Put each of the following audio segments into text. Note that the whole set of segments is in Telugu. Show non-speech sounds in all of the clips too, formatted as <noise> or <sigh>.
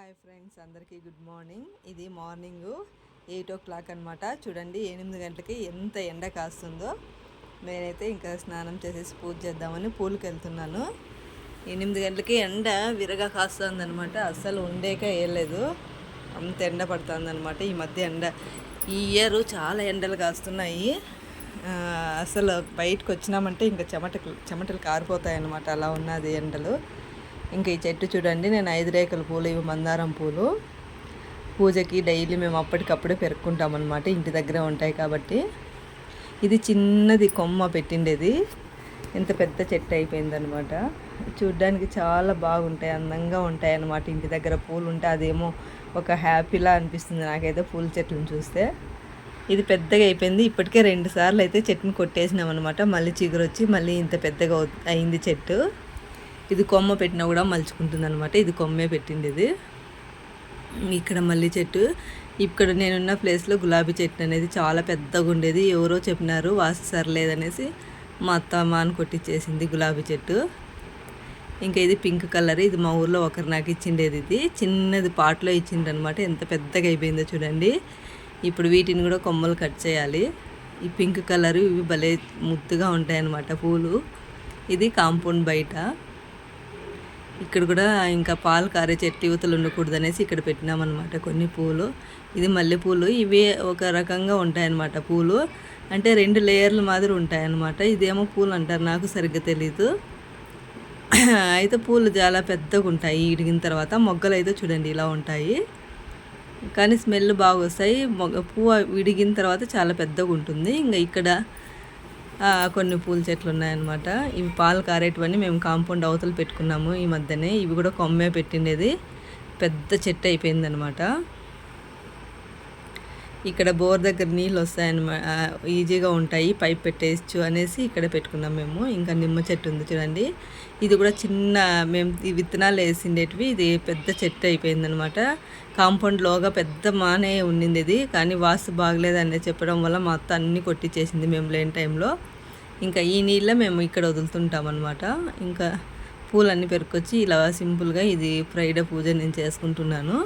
హాయ్ ఫ్రెండ్స్ అందరికీ గుడ్ మార్నింగ్. ఇది మార్నింగ్ ఎయిట్ ఓ క్లాక్ అనమాట చూడండి ఎనిమిది గంటలకి ఎంత ఎండ కాస్తుందో. నేనైతే ఇంకా స్నానం చేసేసి పూజ చేద్దామని పూలకి వెళ్తున్నాను. ఎనిమిది గంటలకి ఎండ విరగా కాస్తుందనమాట అస్సలు ఉండేక వేయలేదు అంత ఎండ పడుతుందనమాట ఈ మధ్య ఎండ. ఈ ఇయర్ చాలా ఎండలు కాస్తున్నాయి. అసలు బయటకు వచ్చినామంటే ఇంకా చెమటలు చెమటలు కారిపోతాయి అనమాట అలా ఉన్నది ఎండలు. ఇంకా ఈ చెట్టు చూడండి నేను ఐదు రేకుల పూలు ఇవి మందారం పూలు. పూజకి డైలీ మేము అప్పటికప్పుడే పెరుక్కుంటాం అనమాట ఇంటి దగ్గరే ఉంటాయి కాబట్టి. ఇది చిన్నది కొమ్మ పెట్టిండేది ఎంత పెద్ద చెట్టు అయిపోయిందనమాట చూడ్డానికి చాలా బాగుంటాయి అందంగా ఉంటాయి అన్నమాట ఇంటి దగ్గర పూలు ఉంటే అదేమో ఒక హ్యాపీలా అనిపిస్తుంది నాకైతే పూల చెట్లను చూస్తే. ఇది పెద్దగా అయిపోయింది ఇప్పటికే రెండు సార్లు అయితే చెట్టుని కొట్టేసినాం అనమాట మళ్ళీ చిగురు వచ్చి మళ్ళీ ఇంత పెద్దగా అయింది చెట్టు. ఇది కొమ్మ పెట్టినా కూడా మలుచుకుంటుంది అనమాట ఇది కొమ్మే పెట్టింది ఇది. ఇక్కడ మళ్ళీ చెట్టు. ఇక్కడ నేనున్న ప్లేస్లో గులాబీ చెట్టు అనేది చాలా పెద్దగా ఉండేది. ఎవరో చెప్పినారు వాసు సరలేదనేసి మా అత్త మాని కొట్టించేసింది గులాబీ చెట్టు. ఇంకా ఇది పింక్ కలర్ ఇది మా ఊర్లో ఒకరు నాకు ఇచ్చిండేది ఇది. చిన్నది పాట్లో ఇచ్చిండు అనమాట ఎంత పెద్దగా అయిపోయిందో చూడండి. ఇప్పుడు వీటిని కూడా కొమ్మలు కట్ చేయాలి. ఈ పింక్ కలర్ ఇవి భలే ముద్దుగా ఉంటాయన్నమాట పూలు. ఇది కాంపౌండ్ బయట. ఇక్కడ కూడా ఇంకా పాలు కారే చెట్టు యువతలు ఉండకూడదు అనేసి ఇక్కడ పెట్టినామన్నమాట కొన్ని పూలు. ఇది మల్లెపూలు ఇవి ఒక రకంగా ఉంటాయన్నమాట పూలు. అంటే రెండు లేయర్ల మాదిరి ఉంటాయన్నమాట. ఇదేమో పూలు అంటారు. నాకు సరిగ్గా తెలీదు. <clears throat> అయితే పూలు చాలా పెద్దగా ఉంటాయి. ఇడిగిన తర్వాత మొగ్గలు అయితే చూడండి ఇలా ఉంటాయి. కానీ స్మెల్ బాగా వస్తాయి. మొగ్గ పువ్వు విడిగిన తర్వాత చాలా పెద్దగా ఉంటుంది. ఇంకా ఇక్కడ కొన్ని పూల చెట్లు ఉన్నాయన్నమాట. ఇవి పాలు కారేటివన్నీ మేము కాంపౌండ్ అవతలు పెట్టుకున్నాము ఈ మధ్యనే. ఇవి కూడా కొమ్మే పెట్టిండేది. పెద్ద చెట్టు అయిపోయిందనమాట ఇక్కడ బోర్ దగ్గర నీళ్ళు వస్తాయన్నమాట ఈజీగా ఉంటాయి పైప్ పెట్టేయచ్చు అనేసి ఇక్కడ పెట్టుకున్నాం మేము. ఇంకా నిమ్మ చెట్టు ఉంది చూడండి. ఇది కూడా చిన్న మేము ఈ విత్తనాలు వేసిండేటివి ఇది పెద్ద చెట్టు అయిపోయిందనమాట కాంపౌండ్లోగా పెద్ద మానే ఉండింది ఇది కానీ వాసు బాగలేదని చెప్పడం వల్ల మా అత్త అన్నీ కొట్టించేసింది మేము లేని టైంలో. ఇంకా ఈ నీళ్ళ మేము ఇక్కడ వదులుతుంటాం అనమాట ఇంకా పూలన్నీ పెరుకొచ్చి ఇలా సింపుల్గా ఇది ఫ్రైడే పూజ నేను చేసుకుంటున్నాను.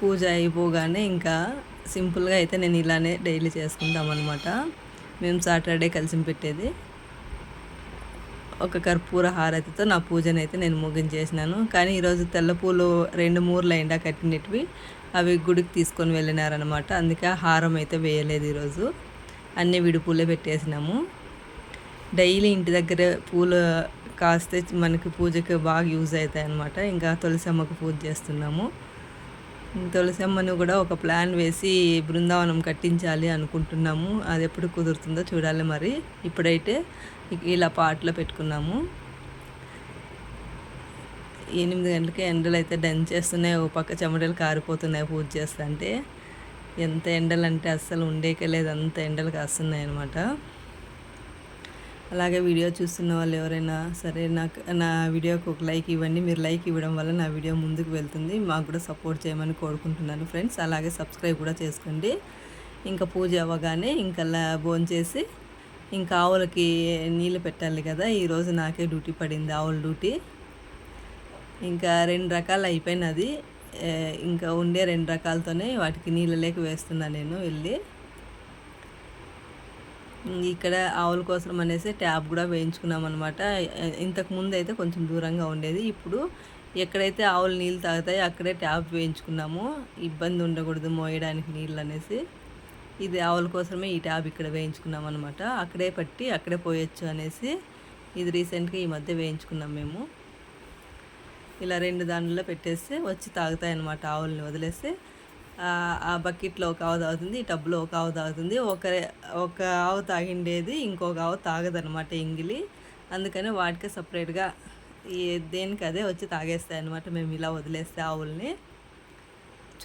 పూజ అయిపోగానే ఇంకా సింపుల్గా అయితే నేను ఇలానే డైలీ చేసుకుంటాం అనమాట మేము సాటర్డే కలిసి పెట్టేది. ఒక కర్పూర హారతితో నా పూజను అయితే నేను ముగించేసినాను. కానీ ఈరోజు తెల్ల పూలు రెండు మూరలు ఎండా కట్టినవి అవి గుడికి తీసుకొని వెళ్ళినారనమాట అందుకే హారం అయితే వేయలేదు ఈరోజు. అన్ని విడిపూలే పెట్టేసినాము. డైలీ ఇంటి దగ్గర పూలు కాస్తే మనకి పూజకి బాగా యూజ్ అవుతాయి అన్నమాట ఇంకా తులసమ్మకు పూజ చేస్తున్నాము. తులసమ్మను కూడా ఒక ప్లాన్ వేసి బృందావనం కట్టించాలి అనుకుంటున్నాము. అది ఎప్పుడు కుదురుతుందో చూడాలి మరి. ఇప్పుడైతే ఇలా పాటలో పెట్టుకున్నాము. ఎనిమిది గంటలకి ఎండలు అయితే డన్ చేస్తున్నాయి. ఓ పక్క చెమటలు కారిపోతున్నాయి పూజ చేస్తుంటే ఎంత ఎండలు అంటే అస్సలు ఉండేకే లేదు. అంత ఎండలు కాస్తున్నాయి అనమాట అలాగే వీడియో చూస్తున్న వాళ్ళు ఎవరైనా సరే నాకు నా వీడియోకి ఒక లైక్ ఇవ్వండి. మీరు లైక్ ఇవ్వడం వల్ల నా వీడియో ముందుకు వెళ్తుంది. మాకు కూడా సపోర్ట్ చేయమని కోరుకుంటున్నాను ఫ్రెండ్స్. అలాగే సబ్స్క్రైబ్ కూడా చేసుకోండి. ఇంకా పూజ అవ్వగానే ఇంకా భోంచేసి ఇంకా ఆవులకి నీళ్ళు పెట్టాలి కదా. ఈరోజు నాకే డ్యూటీ పడింది ఆవుల డ్యూటీ. ఇంకా రెండు రకాలు అయిపోయినది. ఇంకా ఉండే రెండు రకాలతోనే వాటికి నీళ్ళ లేక వేస్తున్నా నేను వెళ్ళి. ఇక్కడ ఆవుల కోసం అనేసి ట్యాప్ కూడా వేయించుకున్నాం అనమాట ఇంతకు ముందు అయితే కొంచెం దూరంగా ఉండేది. ఇప్పుడు ఎక్కడైతే ఆవులు నీళ్ళు తాగుతాయో అక్కడే ట్యాప్ వేయించుకున్నాము. ఇబ్బంది ఉండకూడదు మోయడానికి నీళ్ళు అనేసి. ఇది ఆవుల కోసమే ఈ ట్యాబ్ ఇక్కడ వేయించుకున్నాం అనమాట అక్కడే పట్టి అక్కడే పోయొచ్చు అనేసి ఇది రీసెంట్గా ఈ మధ్య వేయించుకున్నాం మేము. ఇలా రెండు దానిలో పెట్టేస్తే వచ్చి తాగుతాయి అన్నమాట ఆవుల్ని వదిలేస్తే ఆ- బకెట్లో ఒక ఆవు తాగుతుంది ఈ టబ్లో ఒక ఆవు తాగుతుంది. ఒక ఒక ఆవు తాగిండేది ఇంకొక ఆవు తాగదనమాట ఇంగిలి. అందుకని వాటికే సపరేట్గా ఈ దేనికి అదే వచ్చి తాగేస్తాయి అనమాట మేము ఇలా వదిలేస్తే ఆవుల్ని.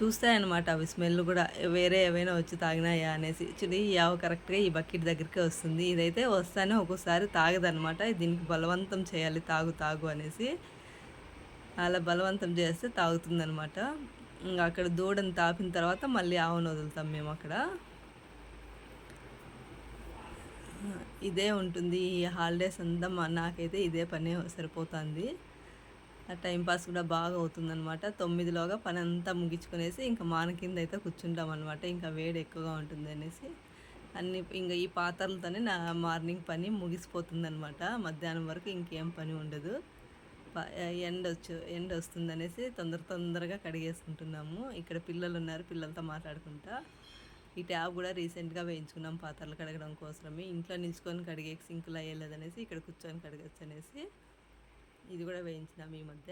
చూస్తాయన్నమాట అవి స్మెల్ కూడా వేరే ఏవైనా వచ్చి తాగినాయా అనేసి. చూడండి ఈ ఆవు కరెక్ట్గా ఈ బకెట్ దగ్గరికి వస్తుంది. ఇదైతే వస్తానే ఒక్కోసారి తాగదనమాట దీనికి బలవంతం చేయాలి తాగు తాగు అనేసి. అలా బలవంతం చేస్తే తాగుతుందనమాట ఇంకా అక్కడ దూడని తాపిన తర్వాత మళ్ళీ ఆవును వదులుతాం మేము అక్కడ. ఇదే ఉంటుంది ఈ హాలిడేస్ అంతా మా నాకైతే ఇదే పని సరిపోతుంది. ఆ టైంపాస్ కూడా బాగా అవుతుందనమాట తొమ్మిదిలోగా పని అంతా ముగించుకునేసి ఇంకా మాన కింద అయితే కూర్చుంటాం అనమాట ఇంకా వేడి ఎక్కువగా ఉంటుంది అనేసి. అన్ని ఇంకా ఈ పాత్రలతోనే నా మార్నింగ్ పని ముగిసిపోతుంది అనమాట మధ్యాహ్నం వరకు ఇంకేం పని ఉండదు. ఎండ వచ్చు ఎండ వస్తుంది అనేసి తొందర తొందరగా కడిగేసుకుంటున్నాము. ఇక్కడ పిల్లలు ఉన్నారు పిల్లలతో మాట్లాడుకుంటా. ఈ ట్యాబ్ కూడా రీసెంట్గా వేయించుకున్నాం పాత్రలు కడగడం కోసమే ఇంట్లో నిల్చుకొని కడిగే సింకులు అయ్యలేదనేసి ఇక్కడ కూర్చొని కడగచ్చు అనేసి ఇది కూడా వేయించినాం ఈ మధ్య.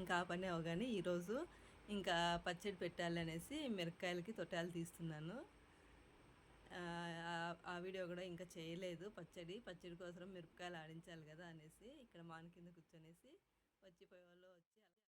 ఇంకా ఆ పని అవగానే ఈరోజు ఇంకా పచ్చడి పెట్టాలి అనేసి మిరపకాయలకి తొట్టాలు తీస్తున్నాను. ఆ వీడియో కూడా ఇంకా చేయలేదు. పచ్చడి పచ్చడి కోసం మిరపకాయలు ఆడించాలి కదా అనేసి ఇక్కడ మాన కింద కూర్చొనేసి వచ్చిపోయే వాళ్ళు వచ్చి